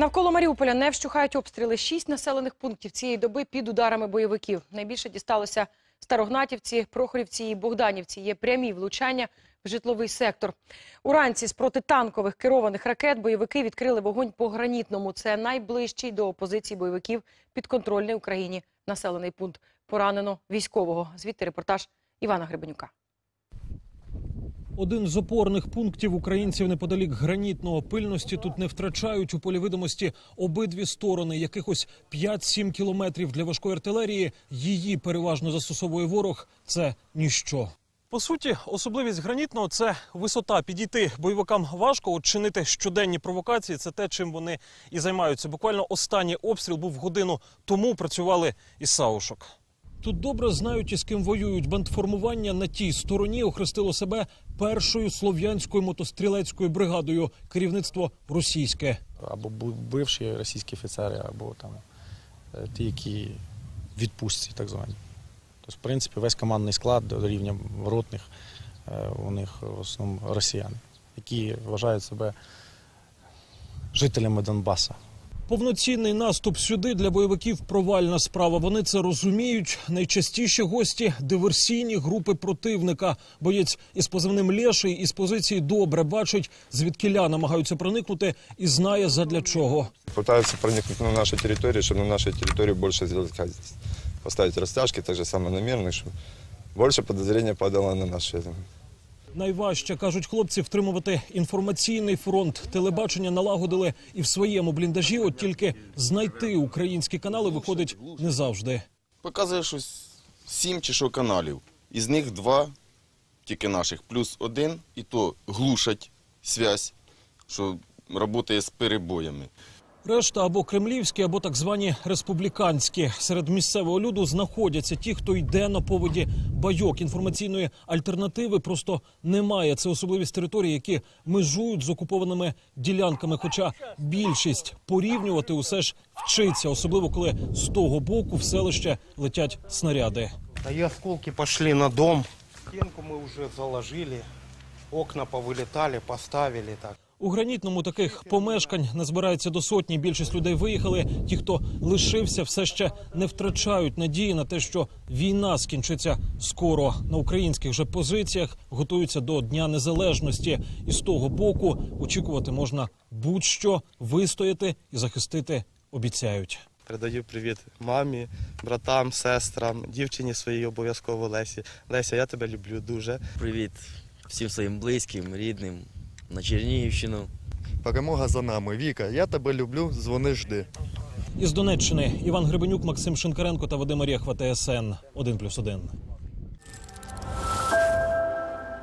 Навколо Маріуполя не вщухають обстріли. Шість населених пунктів цієї доби під ударами бойовиків. Найбільше дісталося Старогнатівці, Прохорівці і Богданівці. Є прямі влучання в житловий сектор. Уранці з протитанкових керованих ракет бойовики відкрили вогонь по гранітному. Це найближчий до опозиції бойовиків підконтрольний Україні населений пункт. Поранено військового. Звідти репортаж Івана Гребенюка. Один з опорних пунктів українців неподалік гранітного пильності тут не втрачають у полі видимості обидві сторони. Якихось 5-7 кілометрів для важкої артилерії. Її переважно застосовує ворог. Це ніщо. По суті, особливість гранітного це висота. Підійти бойовикам важко, от чинити щоденні провокації. Це те, чим вони і займаються. Буквально останній обстріл був годину тому. Працювали із саушок. Тут добре знають, із ким воюють. Бандформування на тій стороні охрестило себе першою слов'янською мотострілецькою бригадою. Керівництво російське. або бивші російські офіцери, або там е, ті, які відпустці, так звані. Тобто, в принципі, весь командний склад до рівня ротних е, у них в основному росіяни, які вважають себе жителями Донбаса. Повноцінний наступ сюди для бойовиків провальна справа. Вони це розуміють. Найчастіші гості диверсійні групи противника. Боєць із позивним Лєший із позиції добре бачить, звідкиля намагаються проникнути, і знає задля чого. Пытаются проникнуть на нашу территорию, чтобы на нашей территории больше сделать хозяйств. Поставить растяжки, так же самое на мирных, чтобы больше подозрения падало на наши. Найважче кажуть хлопці втримувати інформаційний фронт. Телебачення налагодили і в своєму бліндажі. От тільки знайти українські канали виходить не завжди. Показує щось сім чи що каналів. Із них два, тільки наших, плюс один, і то глушать связь, що працює з перебоями. Решта або кремлівські, або так звані республіканські. Серед місцевого люду знаходяться ті, хто йде на поводі байок. Інформаційної альтернативи просто немає. Це особливість територій, які межують з окупованими ділянками. Хоча більшість порівнювати усе ж вчиться, особливо коли з того боку в селище летять снаряди. А и осколки пошли на дом. Стенку мы уже заложили. Окна повылетали, поставили так. У гранітному таких помешкань не збирається до сотні. Більшість людей виїхали. Ті, хто лишився, все ще не втрачають надії на те, що війна скінчиться скоро. На українських же позиціях готуються до Дня Незалежності, і з того боку очікувати можна будь-що вистояти і захистити. Обіцяють. Передаю привіт мамі, братам, сестрам, дівчині своїй обов'язково Лесі. Леся, я тебе люблю дуже. Привіт всім своїм близьким, рідним на Чернігівщину. Перемога за нами. Віка, я тебе люблю, дзвони жди. Із Донеччини Іван Гребенюк, Максим Шинкаренко та Вадим Орєхва, ТСН 1+,1.